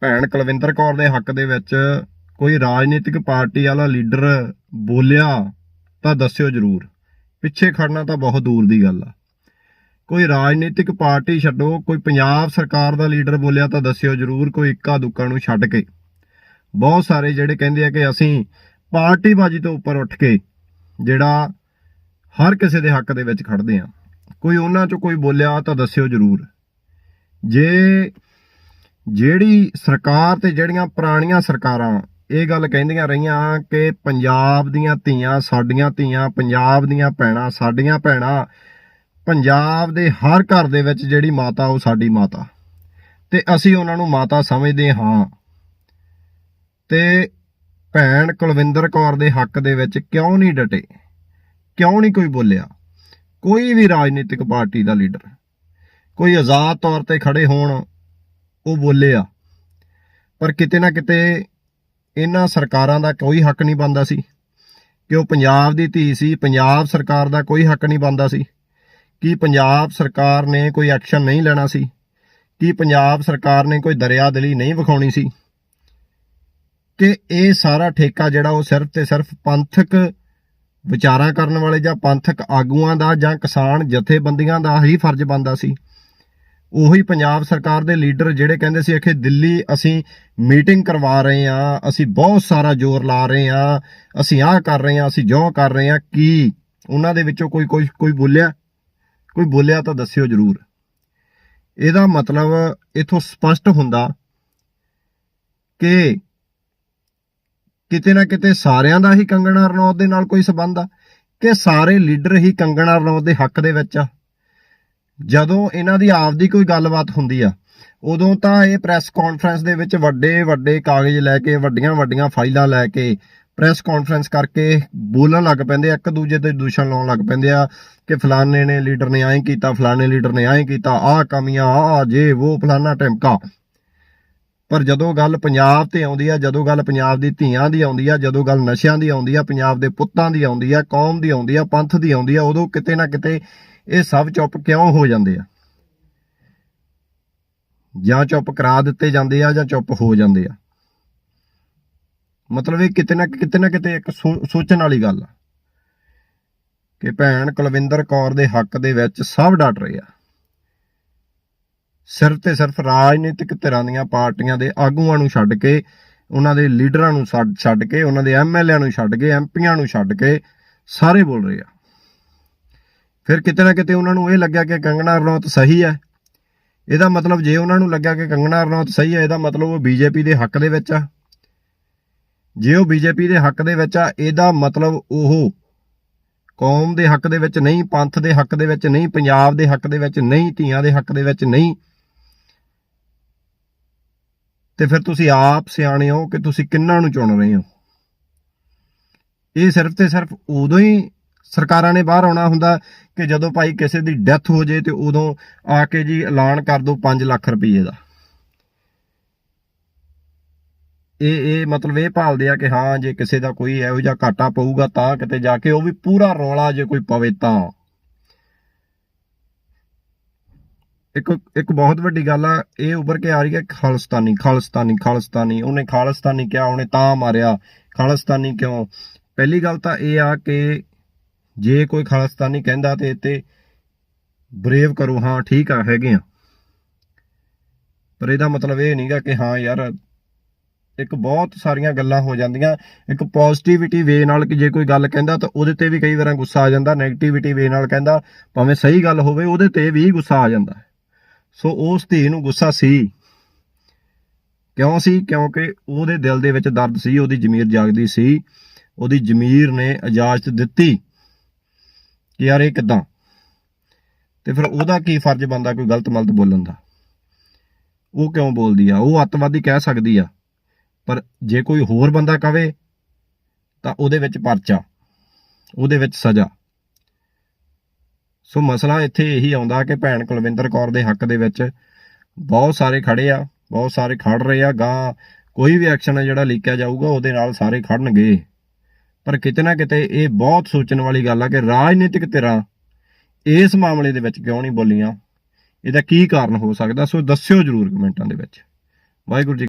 ਭੈਣ ਕੁਲਵਿੰਦਰ ਕੌਰ ਦੇ ਹੱਕ ਦੇ ਵਿੱਚ ਕੋਈ ਰਾਜਨੀਤਿਕ ਪਾਰਟੀ ਵਾਲਾ ਲੀਡਰ ਬੋਲਿਆ ਤਾਂ ਦੱਸਿਓ ਜਰੂਰ। ਪਿੱਛੇ ਖੜਨਾ ਤਾਂ ਬਹੁਤ ਦੂਰ ਦੀ ਗੱਲ ਆ। ਕੋਈ ਰਾਜਨੀਤਿਕ ਪਾਰਟੀ ਛੱਡੋ, ਕੋਈ ਪੰਜਾਬ ਸਰਕਾਰ ਦਾ ਲੀਡਰ ਬੋਲਿਆ ਤਾਂ ਦੱਸਿਓ ਜਰੂਰ, ਕੋਈ ਇੱਕਾ ਦੁੱਕਾ ਨੂੰ ਛੱਡ ਕੇ। ਬਹੁਤ ਸਾਰੇ ਜਿਹੜੇ ਕਹਿੰਦੇ ਆ ਕਿ ਅਸੀਂ ਪਾਰਟੀਬਾਜ਼ੀ ਤੋਂ ਉੱਪਰ ਉੱਠ ਕੇ ਜਿਹੜਾ ਹਰ ਕਿਸੇ ਦੇ ਹੱਕ ਦੇ ਵਿੱਚ ਖੜਦੇ ਆ। ਕੋਈ ਉਹਨਾਂ ਚੋਂ ਕੋਈ ਬੋਲਿਆ ਤਾਂ ਦੱਸਿਓ ਜਰੂਰ। ਜੇ ਜਿਹੜੀ ਸਰਕਾਰ ਤੇ ਜਿਹੜੀਆਂ ਪੁਰਾਣੀਆਂ ਸਰਕਾਰਾਂ ਇਹ ਗੱਲ ਕਹਿੰਦੀਆਂ ਰਹੀਆਂ ਕਿ ਪੰਜਾਬ ਦੀਆਂ ਧੀਆਂ, ਸਾਡੀਆਂ ਧੀਆਂ, ਪੰਜਾਬ ਦੀਆਂ ਭੈਣਾਂ, ਸਾਡੀਆਂ ਭੈਣਾਂ, ਪੰਜਾਬ ਦੇ ਹਰ ਘਰ ਦੇ ਵਿੱਚ ਜਿਹੜੀ ਮਾਤਾ ਉਹ ਸਾਡੀ ਮਾਤਾ। ਤੇ ਅਸੀਂ ਉਹਨਾਂ ਨੂੰ ਮਾਤਾ ਸਮਝਦੇ ਹਾਂ। ਤੇ ਭੈਣ ਕੁਲਵਿੰਦਰ ਕੌਰ ਦੇ ਹੱਕ ਦੇ ਵਿੱਚ ਕਿਉਂ ਨਹੀਂ ਡਟੇ? ਕਿਉਂ ਨਹੀਂ ਕੋਈ ਬੋਲਿਆ? ਕੋਈ ਵੀ ਰਾਜਨੀਤਿਕ ਪਾਰਟੀ ਦਾ ਲੀਡਰ, ਕੋਈ ਆਜ਼ਾਦ ਤੌਰ ਤੇ ਖੜੇ ਹੋਣ ਉਹ ਬੋਲੇ ਆ। ਪਰ ਕਿਤੇ ਨਾ ਕਿਤੇ ਇਹਨਾਂ ਸਰਕਾਰਾਂ ਦਾ ਕੋਈ ਹੱਕ ਨਹੀਂ ਬੰਦਾ ਸੀ। ਕਿ ਉਹ ਪੰਜਾਬ ਦੀ ਧੀ ਸੀ, ਪੰਜਾਬ ਸਰਕਾਰ ਦਾ ਕੋਈ ਹੱਕ ਨਹੀਂ ਬੰਦਾ ਸੀ। ਕੀ ਪੰਜਾਬ ਸਰਕਾਰ ਨੇ ਕੋਈ ਐਕਸ਼ਨ ਨਹੀਂ ਲੈਣਾ ਸੀ। ਕੀ ਪੰਜਾਬ ਸਰਕਾਰ ਨੇ ਕੋਈ ਦਰਿਆਦਿਲੀ ਨਹੀਂ ਵਿਖਾਉਣੀ ਸੀ। ਕਿ ਇਹ ਸਾਰਾ ਠੇਕਾ ਜਿਹੜਾ ਉਹ ਸਿਰਫ ਤੇ ਸਿਰਫ ਪੰਥਕ ਵਿਚਾਰਾਂ ਕਰਨ ਵਾਲੇ ਜਾਂ ਪੰਥਕ ਆਗੂਆਂ ਦਾ ਜਾਂ ਕਿਸਾਨ ਜਥੇਬੰਦੀਆਂ ਦਾ ਹੀ ਫਰਜ਼ ਬੰਦਾ ਸੀ। ਉਹੀ ਪੰਜਾਬ ਸਰਕਾਰ ਦੇ ਲੀਡਰ ਜਿਹੜੇ ਕਹਿੰਦੇ ਸੀ ਕਿ ਦਿੱਲੀ ਅਸੀਂ ਮੀਟਿੰਗ ਕਰਵਾ ਰਹੇ ਆ ਅਸੀਂ ਬਹੁਤ ਸਾਰਾ ਜ਼ੋਰ ਲਾ ਰਹੇ ਆ ਅਸੀਂ ਆਹ ਕਰ ਰਹੇ ਆ ਅਸੀਂ ਜੋ ਕਰ ਰਹੇ ਆ ਕੀ ਉਹਨਾਂ ਦੇ ਵਿੱਚੋਂ ਕੋਈ ਕੋਈ ਕੋਈ ਬੋਲਿਆ? ਕੋਈ ਬੋਲਿਆ ਤਾਂ ਦੱਸਿਓ ਜਰੂਰ। ਇਹਦਾ ਮਤਲਬ ਇਥੋਂ ਸਪਸ਼ਟ ਹੁੰਦਾ ਕਿ ਕਿਤੇ ਨਾ ਕਿਤੇ ਸਾਰਿਆਂ ਦਾ ਹੀ ਕੰਗਣਾ ਰਣੌਤ ਦੇ ਨਾਲ ਕੋਈ ਸਬੰਧ ਆ, ਕਿ ਸਾਰੇ ਲੀਡਰ ਹੀ ਕੰਗਣਾ ਰਣੌਤ ਦੇ ਹੱਕ ਦੇ ਵਿੱਚ ਆ। ਜਦੋਂ ਇਹਨਾਂ ਦੀ ਆਪਦੀ ਕੋਈ ਗੱਲਬਾਤ ਹੁੰਦੀ ਆ, ਉਦੋਂ ਤਾਂ ਇਹ ਪ੍ਰੈਸ ਕਾਨਫਰੰਸ ਦੇ ਵਿੱਚ ਵੱਡੇ ਵੱਡੇ ਕਾਗਜ਼ ਲੈ ਕੇ, ਵੱਡੀਆਂ ਵੱਡੀਆਂ ਫਾਈਲਾਂ ਲੈ ਕੇ ਪ੍ਰੈਸ ਕਾਨਫਰੰਸ ਕਰਕੇ ਬੋਲਣ ਲੱਗ ਪੈਂਦੇ ਆ, ਇੱਕ ਦੂਜੇ ਤੇ ਦੂਸ਼ਣ ਲਾਉਣ ਲੱਗ ਪੈਂਦੇ ਆ ਕਿ ਫਲਾਣੇ ਨੇ ਲੀਡਰ ਨੇ ਐਂ ਕੀਤਾ, ਫਲਾਣੇ ਲੀਡਰ ਨੇ ਐਂ ਕੀਤਾ, ਆਹ ਕਮੀਆਂ, ਆਹ ਜੇ ਉਹ ਫਲਾਣਾ ਟਿਮਕਾ ਪਰ ਜਦੋਂ ਗੱਲ ਪੰਜਾਬ ਤੇ ਆਉਂਦੀ ਆ, ਜਦੋਂ ਗੱਲ ਪੰਜਾਬ ਦੀ ਧੀਆਂ ਦੀ ਆਉਂਦੀ ਆ, ਜਦੋਂ ਗੱਲ ਨਸ਼ਿਆਂ ਦੀ ਆਉਂਦੀ ਆ, ਪੰਜਾਬ ਦੇ ਪੁੱਤਾਂ ਦੀ ਆਉਂਦੀ ਆ, ਕੌਮ ਦੀ ਆਉਂਦੀ ਆ, ਪੰਥ ਦੀ ਆਉਂਦੀ ਆ, ਉਦੋਂ ਕਿਤੇ ਨਾ ਕਿਤੇ ਇਹ ਸਭ ਚੁੱਪ ਕਿਉਂ ਹੋ ਜਾਂਦੇ ਆ? ਜਾਂ ਚੁੱਪ ਕਰਾ ਦਿੱਤੇ ਜਾਂਦੇ ਆ ਜਾਂ ਚੁੱਪ ਹੋ ਜਾਂਦੇ ਆ? ਮਤਲਬ ਇਹ ਕਿਤੇ ਨਾ ਕਿਤੇ ਨਾ ਕਿਤੇ ਇੱਕ ਸੋ- ਸੋਚਣ ਵਾਲੀ ਗੱਲ ਆ ਕਿ ਭੈਣ ਕੁਲਵਿੰਦਰ ਕੌਰ ਦੇ ਹੱਕ ਦੇ ਵਿੱਚ ਸਭ ਡਟ ਰਹੇ ਆ। ਸਿਰਫ ਤੇ ਸਿਰਫ ਰਾਜਨੀਤਿਕ ਧਿਰਾਂ ਦੀਆਂ ਪਾਰਟੀਆਂ ਦੇ ਆਗੂਆਂ ਨੂੰ ਛੱਡ ਕੇ, ਉਹਨਾਂ ਦੇ ਲੀਡਰਾਂ ਨੂੰ ਛੱਡ ਛੱਡ ਕੇ, ਉਹਨਾਂ ਦੇ ਐਮਐਲਏਆਂ ਨੂੰ ਛੱਡ ਕੇ ਐਮਪੀਆਂ ਨੂੰ ਛੱਡ ਕੇ ਸਾਰੇ ਬੋਲ ਰਹੇ ਆ। ਫਿਰ ਕਿਤੇ ਨਾ ਕਿਤੇ ਉਹਨਾਂ ਨੂੰ ਇਹ ਲੱਗਿਆ ਕਿ ਕੰਗਣਾ ਰਣੌਤ ਸਹੀ ਹੈ। ਇਹਦਾ ਮਤਲਬ ਜੇ ਉਹਨਾਂ ਨੂੰ ਲੱਗਿਆ ਕਿ ਕੰਗਣਾ ਰਣੌਤ ਸਹੀ ਹੈ, ਇਹਦਾ ਮਤਲਬ ਉਹ ਬੀਜੇਪੀ ਦੇ ਹੱਕ ਦੇ ਵਿੱਚ ਆ। ਜੇ ਉਹ ਬੀਜੇਪੀ ਦੇ ਹੱਕ ਦੇ ਵਿੱਚ ਆ, ਇਹਦਾ ਮਤਲਬ ਉਹ ਕੌਮ ਦੇ ਹੱਕ ਦੇ ਵਿੱਚ ਨਹੀਂ, ਪੰਥ ਦੇ ਹੱਕ ਦੇ ਵਿੱਚ ਨਹੀਂ, ਪੰਜਾਬ ਦੇ ਹੱਕ ਦੇ ਵਿੱਚ ਨਹੀਂ, ਧੀਆਂ ਦੇ ਹੱਕ ਦੇ ਵਿੱਚ ਨਹੀਂ। ਤੇ ਫਿਰ ਤੁਸੀਂ ਆਪ ਸਿਆਣੇ ਹੋ ਕਿ ਤੁਸੀਂ ਕਿੰਨਾਂ ਨੂੰ ਚੁਣ ਰਹੇ ਹੋ? ਇਹ ਸਿਰਫ ਤੇ ਸਿਰਫ ਉਦੋਂ ਹੀ ਸਰਕਾਰਾਂ ਨੇ ਬਾਹਰ ਆਉਣਾ ਹੁੰਦਾ ਕਿ ਜਦੋਂ ਭਾਈ ਕਿਸੇ ਦੀ ਡੈਥ ਹੋ ਜੇ ਤੇ ਉਦੋਂ ਆ ਕੇ ਜੀ ਐਲਾਨ ਕਰ ਦਿਓ 5 ਲੱਖ ਰੁਪਏ ਦਾ। ਇਹ ਇਹ ਮਤਲਬ ਇਹ ਭਾਲਦੇ ਆ ਕਿ ਹਾਂ, ਜੇ ਕਿਸੇ ਦਾ ਕੋਈ ਇਹੋ ਜਿਹਾ ਘਾਟਾ ਪਊਗਾ ਤਾਂ ਕਿਤੇ ਜਾ ਕੇ ਉਹ ਵੀ ਪੂਰਾ ਰੌਲਾ ਜੇ ਕੋਈ ਪਵੇ ਤਾਂ। ਇੱਕ ਇੱਕ ਬਹੁਤ ਵੱਡੀ ਗੱਲ ਆ, ਇਹ ਉੱਭਰ ਕੇ ਆ ਰਹੀ ਹੈ ਖਾਲਿਸਤਾਨੀ ਖਾਲਿਸਤਾਨੀ ਖਾਲਿਸਤਾਨੀ। ਉਹਨੇ ਖਾਲਿਸਤਾਨੀ ਕਿਹਾ, ਉਹਨੇ ਤਾਂ ਮਾਰਿਆ। ਖਾਲਿਸਤਾਨੀ ਕਿਉਂ? ਪਹਿਲੀ ਗੱਲ ਤਾਂ ਇਹ ਆ ਕਿ ਜੇ ਕੋਈ ਖਾਲਿਸਤਾਨੀ ਕਹਿੰਦਾ ਤੇ ਤੇ ਬਰੇਵ ਕਰੋ, ਹਾਂ, ਠੀਕ ਆ, ਹੈਗੇ ਆ। ਪਰ ਇਹਦਾ ਮਤਲਬ ਇਹ ਨਹੀਂਗਾ ਕਿ ਹਾਂ ਯਾਰ, ਇੱਕ ਬਹੁਤ ਸਾਰੀਆਂ ਗੱਲਾਂ ਹੋ ਜਾਂਦੀਆਂ। ਇੱਕ ਪੋਜ਼ਿਟਿਵਿਟੀ ਵੇ ਨਾਲ ਕਿ ਜੇ ਕੋਈ ਗੱਲ ਕਹਿੰਦਾ ਤਾਂ ਉਹਦੇ ਤੇ ਵੀ ਕਈ ਵਾਰਾਂ ਗੁੱਸਾ ਆ ਜਾਂਦਾ। 네ਗੇਟਿਵਿਟੀ ਵੇ ਨਾਲ ਕਹਿੰਦਾ, ਭਾਵੇਂ ਸਹੀ ਗੱਲ ਹੋਵੇ, ਉਹਦੇ ਤੇ ਵੀ ਗੁੱਸਾ ਆ ਜਾਂਦਾ। ਸੋ ਉਸ ਧੀ ਨੂੰ ਗੁੱਸਾ ਸੀ। ਕਿਉਂ ਸੀ? ਕਿਉਂਕਿ ਉਹਦੇ ਦਿਲ ਦੇ ਵਿੱਚ ਦਰਦ ਸੀ, ਉਹਦੀ ਜ਼ਮੀਰ ਜਾਗਦੀ ਸੀ। ਉਹਦੀ ਜ਼ਮੀਰ ਨੇ ਇਜਾਜ਼ਤ ਦਿੱਤੀ। ਕਿ ਯਾਰ ਇਹ ਕਿਦਾਂ? ਤੇ ਫਿਰ ਉਹਦਾ ਕੀ ਫਰਜ਼ ਬੰਦਾ ਕੋਈ ਗਲਤ ਮਲਤ ਬੋਲਣ ਦਾ? ਉਹ ਕਿਉਂ ਬੋਲਦੀ ਆ? ਉਹ ਅੱਤਵਾਦੀ ਕਹਿ ਸਕਦੀ ਆ। ਪਰ ਜੇ ਕੋਈ ਹੋਰ ਬੰਦਾ ਕਵੇ, ਤਾਂ ਉਹਦੇ ਵਿੱਚ ਪਰਚਾ, ਉਹਦੇ ਵਿੱਚ ਸਜ਼ਾ। ਸੋ ਮਸਲਾ ਇੱਥੇ ਇਹੀ ਆਉਂਦਾ ਕਿ ਭੈਣ ਕੁਲਵਿੰਦਰ ਕੌਰ ਦੇ ਹੱਕ ਦੇ ਵਿੱਚ ਬਹੁਤ ਸਾਰੇ ਖੜੇ ਆ, ਬਹੁਤ ਸਾਰੇ ਖੜ ਰਹੇ ਆ ਗਾਂ ਕੋਈ ਵੀ ਐਕਸ਼ਨ ਜਿਹੜਾ ਲੀਕਿਆ ਜਾਊਗਾ, ਉਹਦੇ ਨਾਲ ਸਾਰੇ ਖੜਨਗੇ। ਪਰ ਕਿਤੇ ਨਾ ਕਿਤੇ ਇਹ ਬਹੁਤ ਸੋਚਣ ਵਾਲੀ ਗੱਲ ਆ ਕਿ ਰਾਜਨੀਤਿਕ ਧਿਰਾਂ ਇਸ ਮਾਮਲੇ ਦੇ ਵਿੱਚ ਕਿਉਂ ਨਹੀਂ ਬੋਲੀਆਂ? ਇਹਦਾ ਕੀ ਕਾਰਨ ਹੋ ਸਕਦਾ? ਸੋ ਦੱਸਿਓ ਜਰੂਰ ਕਮੈਂਟਾਂ ਦੇ ਵਿੱਚ। ਵਾਹਿਗੁਰੂ ਜੀ